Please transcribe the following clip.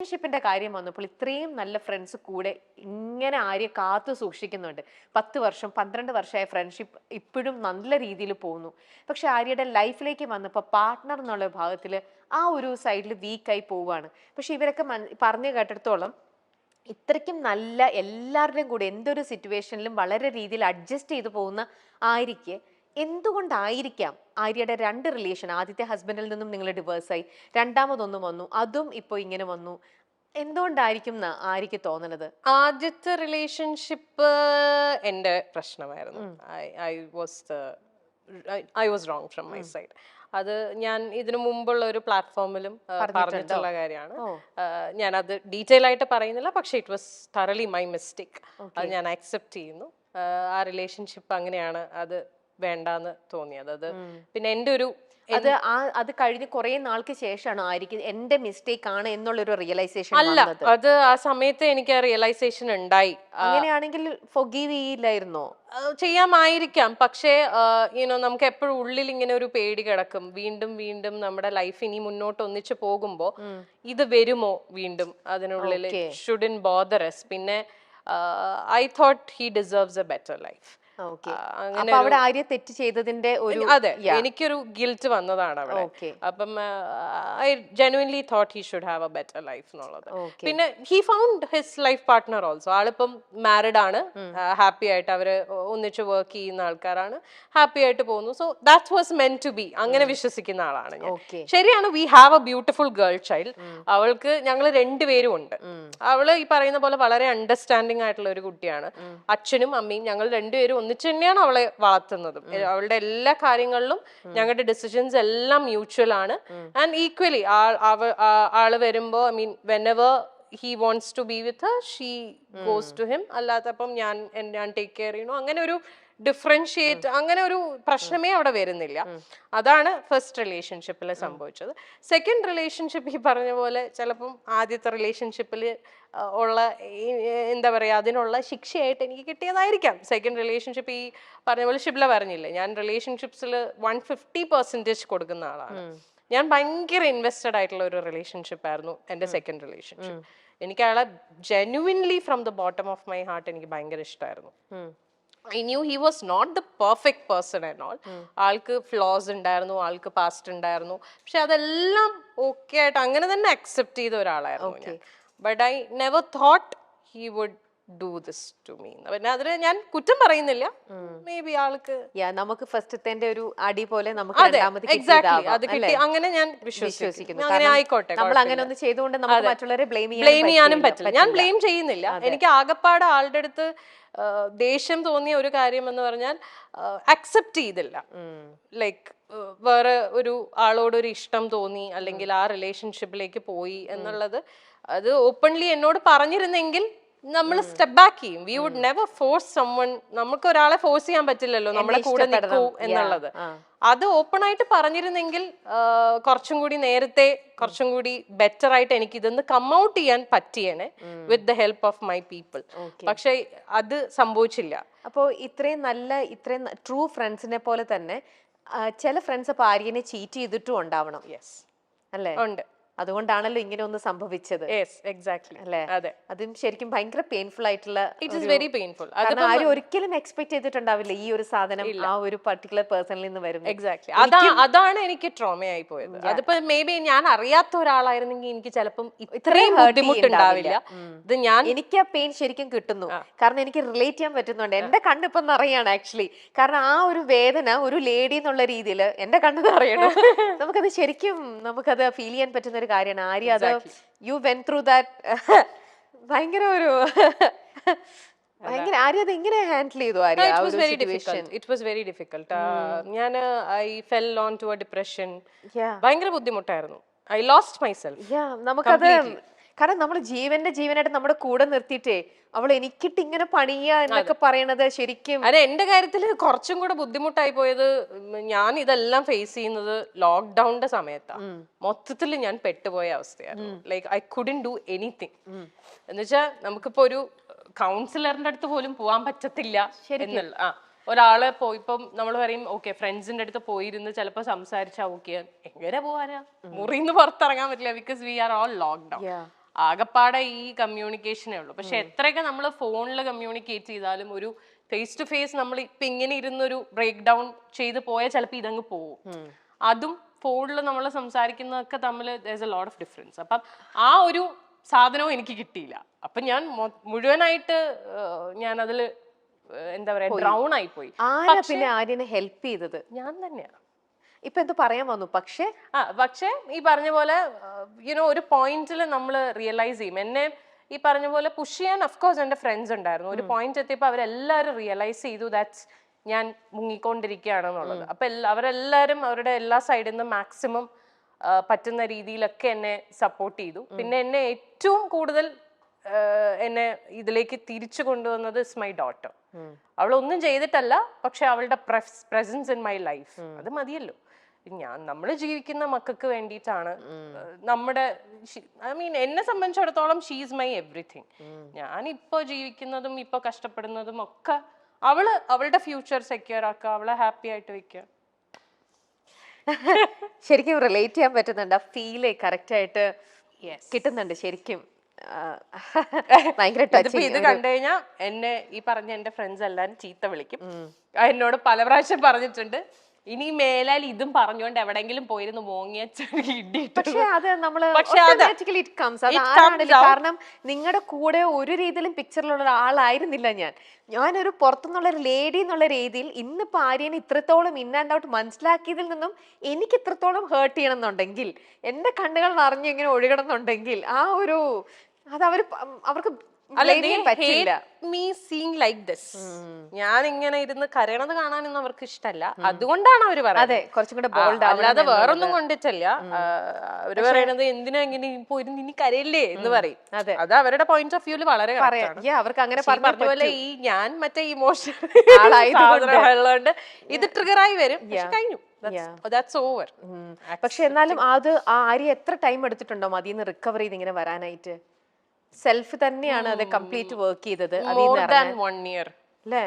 റിലേഷൻഷിപ്പിന്റെ കാര്യം വന്നപ്പോൾ ഇത്രയും നല്ല ഫ്രണ്ട്സ് കൂടെ ഇങ്ങനെ ആര്യ കാത്തു സൂക്ഷിക്കുന്നുണ്ട്. പത്ത് വർഷം പന്ത്രണ്ട് വർഷമായ ഫ്രണ്ട്ഷിപ്പ് ഇപ്പോഴും നല്ല രീതിയിൽ പോകുന്നു. പക്ഷെ ആര്യയുടെ ലൈഫിലേക്ക് വന്നപ്പോൾ പാർട്ട്ണർ എന്നുള്ള ഭാഗത്തിൽ ആ ഒരു സൈഡിൽ വീക്കായി പോവുകയാണ്. പക്ഷെ ഇവരൊക്കെ പറഞ്ഞു കേട്ടിടത്തോളം ഇത്രയ്ക്കും നല്ല എല്ലാവരുടെയും കൂടെ എന്തൊരു സിറ്റുവേഷനിലും വളരെ രീതിയിൽ അഡ്ജസ്റ്റ് ചെയ്തു പോകുന്ന ആര്യയ്ക്ക് എന്തുകൊണ്ടായിരിക്കാം ആര്യയുടെ രണ്ട് റിലേഷൻ ആദ്യത്തെ ഹസ്ബൻഡിൽ നിന്നും നിങ്ങൾ ഡിവേഴ്സായി രണ്ടാമതൊന്നും വന്നു അതും ഇപ്പോൾ ഇങ്ങനെ വന്നു? എന്തുകൊണ്ടായിരിക്കും എന്ന് ആര്യക്ക് തോന്നണത്? ആദ്യത്തെ റിലേഷൻഷിപ്പ് എന്റെ പ്രശ്നമായിരുന്നു. I was I was wrong from my side അത് ഞാൻ ഇതിനു മുമ്പുള്ള ഒരു പ്ലാറ്റ്ഫോമിലും പറഞ്ഞിട്ടുള്ള കാര്യമാണ്. ഞാൻ അത് ഡീറ്റെയിൽ ആയിട്ട് പറയുന്നില്ല പക്ഷെ it was thoroughly my mistake അത് ഞാൻ അക്സെപ്റ്റ് ചെയ്യുന്നു. ആ റിലേഷൻഷിപ്പ് അങ്ങനെയാണ് അത് വേണ്ടാന്ന് തോന്നിയത്. അത് പിന്നെ എന്റെ ഒരു അത് ആ അത് കഴിഞ്ഞ് കുറെ നാൾക്ക് ശേഷമാണ് ആയിരിക്കും എന്റെ മിസ്റ്റേക്ക് ആണ് എന്നുള്ളൊരു റിയലൈസേഷൻ അല്ല അത് ആ സമയത്ത് എനിക്ക് ആ റിയലൈസേഷൻ ഉണ്ടായി. അങ്ങനെയാണെങ്കിൽ ഫൊഗീവ് ചെയ്യില്ലായിരുന്നോ? ചെയ്യാമായിരിക്കാം. പക്ഷേ യുനോ നമുക്ക് എപ്പോഴും ഉള്ളിൽ ഇങ്ങനെ ഒരു പേടി കിടക്കും. വീണ്ടും വീണ്ടും നമ്മുടെ ലൈഫ് ഇനി മുന്നോട്ട് ഒന്നിച്ചു പോകുമ്പോൾ ഇത് വരുമോ വീണ്ടും അതിനുള്ളിൽ. ഷുഡിൻ ബോദറസ് പിന്നെ I thought he deserves a better life അങ്ങനെ അവിടെ ആര്യ തെറ്റ് ചെയ്തതിന്റെ ഒരു അതെ എനിക്കൊരു ഗിൽറ്റ് വന്നതാണ് അവിടെ. അപ്പം I genuinely thought he should have a better life എന്നുള്ളത്. പിന്നെ he found his life partner also ആളിപ്പം married ആണ്. ഹാപ്പി ആയിട്ട് അവർ ഒന്നിച്ച് വർക്ക് ചെയ്യുന്ന ആൾക്കാരാണ്. ഹാപ്പി ആയിട്ട് പോകുന്നു. So that was meant to be അങ്ങനെ വിശ്വസിക്കുന്ന ആളാണ് ഞാൻ. ശരിയാണ് we have a beautiful girl child അവൾക്ക് ഞങ്ങൾ രണ്ടുപേരും ഉണ്ട്. അവൾ ഈ പറയുന്ന പോലെ വളരെ അണ്ടർസ്റ്റാൻഡിങ് ആയിട്ടുള്ള ഒരു കുട്ടിയാണ്. അച്ഛനും അമ്മയും ഞങ്ങൾ രണ്ടുപേരും ഒന്നിച്ച് തന്നെയാണ് അവളെ വളർത്തുന്നതും. അവളുടെ എല്ലാ കാര്യങ്ങളിലും ഞങ്ങളുടെ ഡിസിഷൻസ് എല്ലാം മ്യൂച്വൽ ആണ്. ആൻഡ് ഈക്വലി ആൾ വരുമ്പോ I mean whenever he wants to be with she goes to him അല്ലാത്തപ്പം ഞാൻ ഞാൻ ടേക്ക് കെയർ ചെയ്യണു അങ്ങനെ ഒരു ഡിഫറൻഷിയേറ്റ് അങ്ങനെ ഒരു പ്രശ്നമേ അവിടെ വരുന്നില്ല. അതാണ് ഫസ്റ്റ് റിലേഷൻഷിപ്പിൽ സംഭവിച്ചത്. സെക്കൻഡ് റിലേഷൻഷിപ്പ് ഈ പറഞ്ഞ പോലെ ചിലപ്പം ആദ്യത്തെ റിലേഷൻഷിപ്പിൽ ഉള്ള എന്താ പറയുക അതിനുള്ള ശിക്ഷയായിട്ട് എനിക്ക് കിട്ടിയതായിരിക്കാം. സെക്കൻഡ് റിലേഷൻഷിപ്പ് ഈ പറഞ്ഞ പോലെ ഷിബ്ല പറഞ്ഞില്ലേ? ഞാൻ റിലേഷൻഷിപ്സിൽ വൺ ഫിഫ്റ്റി പെർസെന്റേജ് കൊടുക്കുന്ന ആളാണ്. ഞാൻ ഭയങ്കര ഇൻവെസ്റ്റഡ് ആയിട്ടുള്ള ഒരു റിലേഷൻഷിപ്പ് ആയിരുന്നു എന്റെ സെക്കൻഡ് റിലേഷൻഷിപ്പ് എനിക്ക് അയാളെ genuinely from the bottom of my heart എനിക്ക് ഭയങ്കര ഇഷ്ടമായിരുന്നു I knew he was not the perfect person and all ആൾക്ക് ഫ്ലോസ് ഉണ്ടായിരുന്നു ആൾക്ക് പാസ്റ്റ് ഉണ്ടായിരുന്നു. പക്ഷെ അതെല്ലാം ഓക്കെ ആയിട്ട് അങ്ങനെ തന്നെ അക്സെപ്റ്റ് ചെയ്ത ഒരാളായിരുന്നു ഞാൻ. But I never thought he would do this to me പിന്നെ അതിന് ഞാൻ കുറ്റം പറയുന്നില്ല. മേ ബി ആൾക്ക് നമുക്ക് ഫസ്റ്റത്തെ ഒരു അടി പോലെ നമുക്ക് എക്സാക്ട്ലി അത്? കിട്ടി. അങ്ങനെ ഞാൻ വിശ്വസിക്കുന്നു. അങ്ങനെ ആയിക്കോട്ടെ നമ്മൾ അങ്ങനെ ഒന്ന് ചെയ്തുകൊണ്ട് നമുക്ക് മറ്റുള്ളവരെ ബ്ലെയിം ബ്ലെയിം ചെയ്യാനും പറ്റില്ല ഞാൻ ബ്ലെയിം ചെയ്യുന്നില്ല. എനിക്ക് ആകപ്പാട് ആളുടെ അടുത്ത് ദേഷ്യം തോന്നിയ ഒരു കാര്യം എന്ന് പറഞ്ഞാൽ അക്സെപ്റ്റ് ചെയ്തില്ല. ലൈക്ക് വേറെ ഒരു ആളോട് ഒരു ഇഷ്ടം തോന്നി അല്ലെങ്കിൽ ആ റിലേഷൻഷിപ്പിലേക്ക് പോയി എന്നുള്ളത് അത് ഓപ്പൺലി എന്നോട് പറഞ്ഞിരുന്നെങ്കിൽ നമ്മൾ സ്റ്റെപ്പ് ബാക്ക് ചെയ്യും. We would never force someone നമുക്ക് ഒരാളെ ഫോഴ്സ് ചെയ്യാൻ പറ്റില്ലല്ലോ നമ്മളെ കൂടെ നിൽക്കൂ എന്നുള്ളത്. അത് ഓപ്പൺ ആയിട്ട് പറഞ്ഞിരുന്നെങ്കിൽ കുറച്ചും കൂടി നേരത്തെ കുറച്ചും കൂടി ബെറ്റർ ആയിട്ട് എനിക്ക് ഇതൊന്ന് കം ഔട്ട് ചെയ്യാൻ പറ്റിയേനെ with the help of my people പക്ഷെ അത് സംഭവിച്ചില്ല. അപ്പോ ഇത്രയും നല്ല ഇത്രയും ട്രൂ ഫ്രണ്ട്സിനെ പോലെ തന്നെ ചില ഫ്രണ്ട്സ് അപ്പോൾ ആര്യനെ ചീറ്റ് ചെയ്തിട്ടും ഉണ്ടാവണം. യെസ് അല്ലേ? ഉണ്ട്. അതുകൊണ്ടാണല്ലോ ഇങ്ങനെ ഒന്ന് സംഭവിച്ചത്. എക്സാക്ട്ലി അല്ലേ? അതെ. അതും ശരിക്കും ഭയങ്കര പെയിൻഫുൾ ആയിട്ടുള്ള ഇറ്റ് ഇസ് വെരി പെയിൻഫുൾ ആരും ഒരിക്കലും എക്സ്പെക്ട് ചെയ്തിട്ടുണ്ടാവില്ല ഈ ഒരു സാധനം ആ ഒരു പർട്ടിക്കുലർ പേഴ്സണിൽ നിന്ന് വരും എക്സാക്ട്ലി അതാ അതാണ് എനിക്ക് ട്രോമയായി പോയത്. അതിപ്പോ മേ ബി ഞാൻ അറിയാത്ത ഒരാളായിരുന്നെങ്കിൽ എനിക്ക് ചിലപ്പം ഇത്രയും ബുദ്ധിമുട്ടുണ്ടാവില്ല. ഇത് ഞാൻ എനിക്ക് ആ പെയിൻ ശരിക്കും കിട്ടുന്നു. കാരണം എനിക്ക് റിലേറ്റ് ചെയ്യാൻ പറ്റുന്നുണ്ട്. എന്റെ കണ്ണിപ്പം നിറയാണ് ആക്ച്വലി കാരണം ആ ഒരു വേദന ഒരു ലേഡി എന്നുള്ള രീതിയിൽ എന്റെ കണ്ണ് നിറയണം. നമുക്കത് ശരിക്കും നമുക്കത് ഫീൽ ചെയ്യാൻ പറ്റുന്ന ഒരു കാര്യമാണ്. ആര്യ അത് യു വെൻ ത്രൂ ദാറ്റ് ഭയങ്കര ഒരു ഭയങ്കര ആര്യ അത് എങ്ങനെ ഹാൻഡിൽ ചെയ്തു ആര്യ? ആ it was very difficult it was very difficult ഞാൻ I fell on to a depression. ഭയങ്കര ബുദ്ധിമുട്ടായിരുന്നു. ഐ ലോസ്റ്റ് മൈസെൽഫ് നമുക്കത് കാരണം നമ്മൾ ജീവന്റെ ജീവനായിട്ട് നമ്മുടെ കൂടെ നിർത്തിയിട്ടേ അവൾ എനിക്കിട്ട് ഇങ്ങനെ പണിയ എന്നൊക്കെ പറയണത് ശരിക്കും അതെ എന്റെ കാര്യത്തിൽ കുറച്ചും കൂടെ ബുദ്ധിമുട്ടായി പോയത് ഞാൻ ഇതെല്ലാം ഫേസ് ചെയ്യുന്നത് ലോക്ക്ഡൌണിന്റെ സമയത്താണ് മൊത്തത്തിൽ ഞാൻ പെട്ടുപോയ അവസ്ഥയായിരുന്നു. Like I couldn't do anything എന്നുവെച്ചാൽ നമുക്കിപ്പോ ഒരു കൗൺസിലറിന്റെ അടുത്ത് പോലും പോകാൻ പറ്റത്തില്ല എന്നുള്ള ആ ഒരാളെ പോയി ഇപ്പം നമ്മൾ പറയും ഓക്കെ ഫ്രണ്ട്സിന്റെ അടുത്ത് പോയിരുന്ന് ചിലപ്പോ സംസാരിച്ചാ ഓക്കെ എങ്ങനെ പോവാനാ? മുറിന്ന് പുറത്തിറങ്ങാൻ പറ്റില്ല because we are all lockdown. ആകപ്പാടെ ഈ കമ്മ്യൂണിക്കേഷനേ ഉള്ളൂ. പക്ഷെ എത്രയൊക്കെ നമ്മൾ ഫോണിൽ കമ്മ്യൂണിക്കേറ്റ് ചെയ്താലും ഒരു ഫേസ് ടു ഫേസ് നമ്മൾ ഇപ്പൊ ഇങ്ങനെ ഇരുന്നൊരു ബ്രേക്ക് ഡൗൺ ചെയ്ത് പോയാൽ ചിലപ്പോൾ ഇതങ്ങ് പോവും. അതും ഫോണിൽ നമ്മൾ സംസാരിക്കുന്നതൊക്കെ തമ്മിൽ എ ലോട്ട് ഓഫ് ഡിഫറൻസ് അപ്പം ആ ഒരു സാധനവും എനിക്ക് കിട്ടിയില്ല. അപ്പൊ ഞാൻ മുഴുവനായിട്ട് ഞാൻ അതിൽ എന്താ പറയാ ഡ്രൗൺ ആയി പോയി. ആരാ പിന്നെ ആര്യനെ ഹെൽപ്പ് ചെയ്തത്? ഞാൻ തന്നെയാ. ഇപ്പൊ എന്ത് പറയാൻ വന്നു? പക്ഷേ ആ പക്ഷേ ഈ പറഞ്ഞ പോലെ യുനോ ഒരു പോയിന്റിൽ നമ്മൾ റിയലൈസ് ചെയ്യും. എന്നെ ഈ പറഞ്ഞ പോലെ പുഷ് ചെയ്യാൻ അഫ്കോഴ്സ് എന്റെ ഫ്രണ്ട്സ് ഉണ്ടായിരുന്നു. ഒരു പോയിന്റ് എത്തിയപ്പോൾ അവരെല്ലാവരും റിയലൈസ് ചെയ്തു ദാറ്റ്സ് ഞാൻ മുങ്ങിക്കൊണ്ടിരിക്കുകയാണെന്നുള്ളത് അപ്പൊ അവരെല്ലാവരും അവരുടെ എല്ലാ സൈഡിൽ നിന്നും മാക്സിമം പറ്റുന്ന രീതിയിലൊക്കെ എന്നെ സപ്പോർട്ട് ചെയ്തു. പിന്നെ എന്നെ ഏറ്റവും കൂടുതൽ എന്നെ ഇതിലേക്ക് തിരിച്ചു കൊണ്ടുവന്നത് ഇസ് മൈ ഡോട്ടർ അവൾ ഒന്നും ചെയ്തിട്ടല്ല പക്ഷെ അവളുടെ പ്രസൻസ് ഇൻ മൈ ലൈഫ് അത് മതിയല്ലോ. ഞാൻ നമ്മൾ ജീവിക്കുന്ന മക്കൾക്ക് വേണ്ടിയിട്ടാണ്. നമ്മുടെ ഐ മീൻ എന്നെ സംബന്ധിച്ചിടത്തോളം ഷീസ് മൈ എവറിഥിങ് ഞാൻ ഇപ്പോൾ ജീവിക്കുന്നതും ഇപ്പോൾ കഷ്ടപ്പെടുന്നതും ഒക്കെ അവൾ അവളുടെ ഫ്യൂച്ചർ സെക്യൂർ ആക്കുക അവളെ ഹാപ്പി ആയിട്ട് വെക്കുക. ശരിക്കും റിലേറ്റ് ചെയ്യാൻ പറ്റുന്നുണ്ട്. ആ ഫീൽ കറക്റ്റ് ആയിട്ട് കിട്ടുന്നുണ്ട് ശരിക്കും. ഇത് കണ്ടു കഴിഞ്ഞാ എന്നെ ഈ പറഞ്ഞ എന്റെ ഫ്രണ്ട്സ് എല്ലാരും ചീത്ത വിളിക്കും. എന്നോട് പല പ്രാവശ്യം പറഞ്ഞിട്ടുണ്ട്. ഇനി മേലാൽ ഇതും പറഞ്ഞുകൊണ്ട് എവിടെങ്കിലും പോയിരുന്നു മോങ്ങിയ ചെറിയ ഇടിയിട്ട് പക്ഷെ അത് നമ്മൾ പക്ഷെ അത് automatically it comes. അത് it ആരാണെങ്കിലും out. കാരണം നിങ്ങളുടെ കൂടെ ഒരു രീതിയിലും പിക്ചറിലുള്ള ഒരാളായിരുന്നില്ല ഞാൻ ഞാനൊരു പുറത്തുനിന്നുള്ള ഒരു ലേഡി എന്നുള്ള രീതിയിൽ ഇന്നിപ്പോ ആര്യനെ ഇത്രത്തോളം ഇൻ ആൻഡ് ഔട്ട് മനസ്സിലാക്കിയതിൽ നിന്നും എനിക്ക് ഇത്രത്തോളം ഹേർട്ട് ചെയ്യണമെന്നുണ്ടെങ്കിൽ എന്റെ കണ്ണുകൾ നിറഞ്ഞു ഇങ്ങനെ ഒഴുകണമെന്നുണ്ടെങ്കിൽ ആ ഒരു അത് അവർ അവർക്ക് ഞാൻ ഇങ്ങനെ ഇരുന്ന് കരയണത് കാണാനൊന്നും അവർക്ക് ഇഷ്ടമല്ല അതുകൊണ്ടാണ് അവർ പറയുന്നത്. കുറച്ചും കൂടെ ബോൾഡ് അല്ലാതെ വേറൊന്നും കൊണ്ടിട്ടല്ല. അവർ പറയണത് എന്തിനാ ഇങ്ങനെ പോയി ഇനി കരയില്ലേ എന്ന് പറയും. അതെ. അത് അവരുടെ പോയിന്റ് ഓഫ് വ്യൂൽ വളരെ അവർക്ക് അങ്ങനെ പറഞ്ഞതുപോലെ പറഞ്ഞ പോലെ ഈ ഞാൻ മറ്റേ ഇമോഷൻ ആളായതുകൊണ്ട്. ഇത് ട്രിഗർ ആയി വരും. കഴിഞ്ഞു. പക്ഷെ എന്നാലും അത് ആ ആര്യ എത്ര ടൈം എടുത്തിട്ടുണ്ടോ അതിൽ നിന്ന് റിക്കവർ ചെയ്ത് ഇങ്ങനെ വരാനായിട്ട്? സെൽഫ് തന്നെയാണ് അത് കംപ്ലീറ്റ് വർക്ക് ചെയ്തത്. മോർ ദാൻ വൺ ഇയർ അല്ലേ